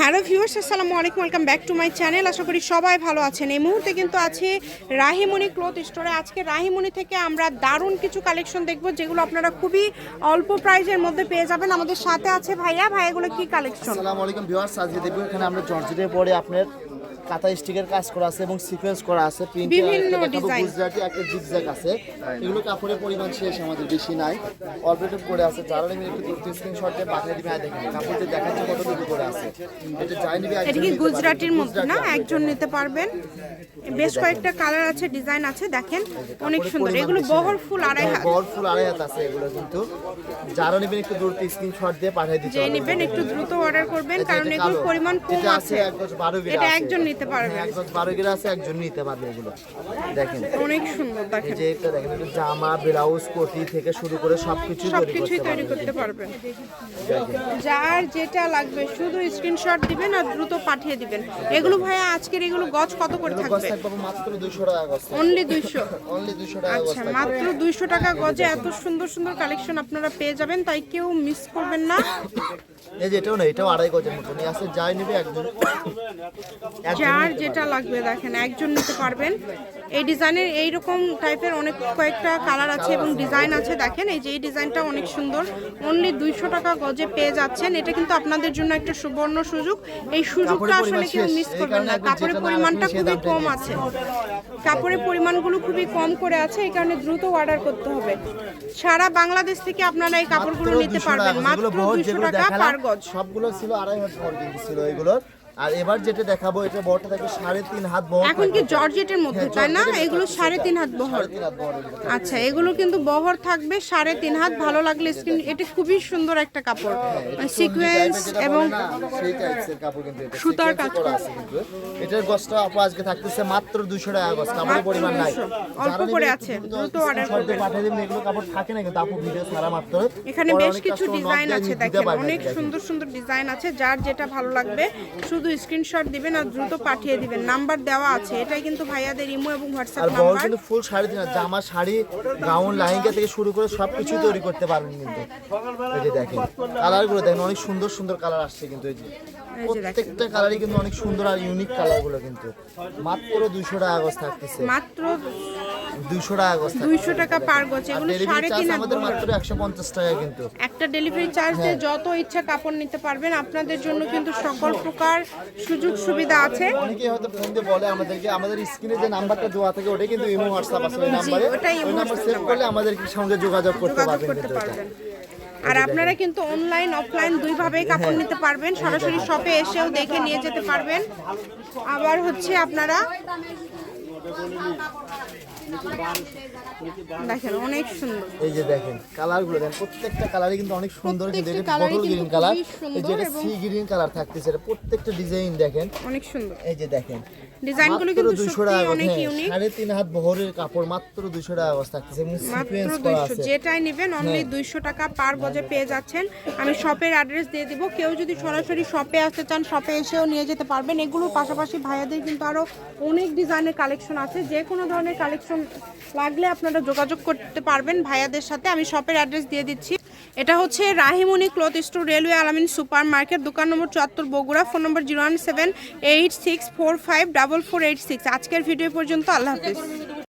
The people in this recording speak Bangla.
হ্যালো ভিউয়ার্স, আসসালামু আলাইকুম, welcome back to my channel. আশা করি সবাই ভালো আছেন। এই মুহূর্তে কিন্তু আছে রাহিমণি ক্লথ স্টোরে। আজকে রাহিমণি থেকে আমরা দারুণ কিছু কালেকশন দেখব, যেগুলো আপনারা খুবই অল্প প্রাইজের মধ্যে পেয়ে যাবেন। আমাদের সাথে আছে ভাইয়া। ভাইয়াগুলো কি কালেকশন? আসসালামু আলাইকুম ভিউয়ার্স, আজকে দেখব এখানে আমরা জর্জেটের পরে আপনার কাঁথা স্টিকের কাজ করা আছে এবং সিকোয়েন্স করা আছে বিভিন্ন একটা দেখাবো design। গুজরাটি একটা জিগজ্যাগ আছে। এগুলো কাপড়ের পরিমাণ শেষ আমাদের বেশি নাই। অল্প একটু করে আছে যারা নেবে একটু দুটো স্ক্রিনশট দিয়ে পাঠিয়ে দিবে আর দেখেন কাপড়টা দেখাচ্ছে কতটুকু করে আছে। এটা যাই নিবে এটা কি গুজরাটির মধ্যে না? একজন নিতে পারবেন। বেশ কয়েকটা কালার আছে ডিজাইন আছে দেখেন। অনেক সুন্দর। এগুলো বহর ফুল আড়াই হাত। বড় ফুল আড়াই হাত আছে এগুলো কিন্তু। যারা নেবেন একটু দ্রুত স্ক্রিনশট দিয়ে পাঠিয়ে দিতে যে নেবেন একটু দ্রুত অর্ডার করবেন কারণ এগুলোর পরিমাণ কম আছে এটা একজন নিতে পারবে হ্যাঁ, এক গজ বারো গিরা আছে একজন নিতে পারবে এগুলো। দেখেন। অনেক সুন্দর এই যে এটা দেখেন এটা জামা ব্লাউজ কোটি থেকে শুরু করে সবকিছু করতে তৈরি করতে পারবেন। যার যেটা লাগবে শুধু স্ক্রিনশট দিবেন আর দ্রুত পাঠিয়ে দিবেন। এগুলো ভাইয়া আজকের এগুলো গজ কত করে থাকবে? মাত্র 200 টাকা গজ অনলি দুইশো। অনলি 200 টাকা গজ আচ্ছা মাত্র দুইশো টাকা গজে এত সুন্দর সুন্দর কালেকশন আপনারা পেয়ে যাবেন তাই কেউ মিস করবেন না। এই যে এটাও না এটাও আড়াই গজের মতন আছে। যাই নেবে একজন একজন যার যেটা লাগবে দেখেন একজন নিতে পারবেন। এই ডিজাইনের এইরকম টাইপের অনেক কয়েকটা কালার আছে এবং ডিজাইন আছে। দেখেন এই যে এই ডিজাইনটা অনেক সুন্দর। অনলি দুইশো টাকা গজে পেয়ে যাচ্ছেন। এটা কিন্তু আপনাদের জন্য একটা সুবর্ণ সুযোগ। এই সুযোগটা আসলে কেউ মিস করবেন না। কাপড়ের পরিমাণটা খুবই কম আছে। কাপড়ের পরিমাণগুলো খুবই কম করে আছে। এই কারণে দ্রুত অর্ডার করতে হবে। সারা বাংলাদেশ থেকে আপনারা এই কাপড়গুলো নিতে পারবেন। মাত্র দুইশো টাকা পার গজ। সবগুলো ছিল আড়াই কিন্তু ছিল এগুলোর। আর এবার যেটা দেখাবো এটা বহরটা থাকবে সাড়ে তিন হাত বহর এখন কি জর্জেটের মধ্যে হ্যাঁ, তাই না এগুলো সাড়ে তিন হাত বহর। আচ্ছা এগুলো কিন্তু বহর থাকবে সাড়ে তিন হাত ভালো লাগলে স্ক্রিন এটা খুবই সুন্দর একটা কাপড় সিকোয়েন্স এবং সেই টাইপসের কাপড় কিন্তু এটা। সুতার কাজ করা আছে কিন্তু। এটার আপু আজকে থাকতেছে মাত্র 200 টাকা কাপড়ের পরিমাণ নাই অল্প করে আছে, দ্রুত করবেন। পাঠিয়ে দিবেন এগুলো কাপড় থাকে না কিন্তু আপু ভিডিও মাত্র এখানে বেশ কিছু ডিজাইন আছে দেখেন অনেক সুন্দর সুন্দর ডিজাইন আছে যার যেটা ভালো লাগবে শুধু স্ক্রিনশট দিবেন আর দ্রুত পাঠিয়ে দিবেন। নাম্বার দেওয়া আছে। এটাই কিন্তু ভাইয়াদের ইমো এবং আর হোয়াটসঅ্যাপ নাম্বার কিন্তু ফুল শাড়ি দিন জামা শাড়ি গাউন লাহেঙ্গা থেকে শুরু করে সবকিছু তৈরি করতে পারবেন কিন্তু। এই যে দেখেন কালারগুলো দেখেন অনেক সুন্দর সুন্দর কালার আসছে কিন্তু এই যে। প্রত্যেকটা কালারই কিন্তু অনেক সুন্দর আর ইউনিক কালারগুলো কিন্তু। মাত্র দুইশো টাকা গজ থাকতেছে। মাত্র দুইশো টাকা গজ থাকতেছে। দুইশো টাকা পার গজ এগুলো ডেলিভারি সাড়ে চার্জ তিন হাত আমাদের বহর। মাত্র একশো পঞ্চাশ টাকা কিন্তু। একটা ডেলিভারি চার্জ দিয়ে হ্যাঁ। যত ইচ্ছা কাপড় নিতে পারবেন আপনাদের জন্য কিন্তু সকল প্রকার সুযোগ সুবিধা আছে। অনেকেই হয়তো ফোন দিয়ে বলে আমাদেরকে আমাদের স্ক্রিনে যে নাম্বারটা দেওয়া থাকে ওটাই কিন্তু ইমো হোয়াটসঅ্যাপ আছে। ওই নাম্বারে ওটাই ইমো ওই নাম্বার সেভ করলে আমাদের সঙ্গে যোগাযোগ করতে পারবেন আর আপনারা কিন্তু অনলাইন অফলাইন দুইভাবেই কাপড় হ্যাঁ। নিতে পারবেন। সরাসরি শপে এসেও দেখে নিয়ে যেতে পারবেন। আবার হচ্ছে আপনারা দেখেন অনেক সুন্দর। এই যে দেখেন দেখেন প্রত্যেকটা কালারই কিন্তু অনেক সুন্দর কিন্তু এটা বটল গ্রিন কালার এই যে এটা সি গ্রিন কালার থাকতেছে এটা প্রত্যেকটা ডিজাইন দেখেন। অনেক সুন্দর। এই যে দেখেন ডিজাইনগুলো কিন্তু সত্যি অনেক হ্যাঁ, ইউনিক সাড়ে তিন হাত বহরের কাপড় মাত্র দুশো টাকা গজ থাকতেছে মাত্র সিকোয়েন্স করা দুইশো। আছে। হ্যাঁ। যেটাই নেবেন অনলি দুইশো টাকা পার গজে পেয়ে যাচ্ছেন। আমি শপের অ্যাড্রেস দিয়ে দিব। কেউ যদি সরাসরি শপে আসতে চান শপে এসেও নিয়ে যেতে পারবেন। এগুলোর পাশাপাশি ভাইয়াদের কিন্তু আরও অনেক ডিজাইনের কালেকশন আছে। যে কোনো ধরনের কালেকশন লাগলে আপনারা যোগাযোগ করতে পারবেন ভাইয়াদের সাথে। আমি শপের অ্যাড্রেস দিয়ে দিচ্ছি। এটা হচ্ছে Rahimoni cloth store railway Alamin super market দোকান নম্বর চুয়াত্তর Bogura phone number zero one seven eight six four five double four eight six আজকের ভিডিও পর্যন্ত, আল্লাহ হাফিজ।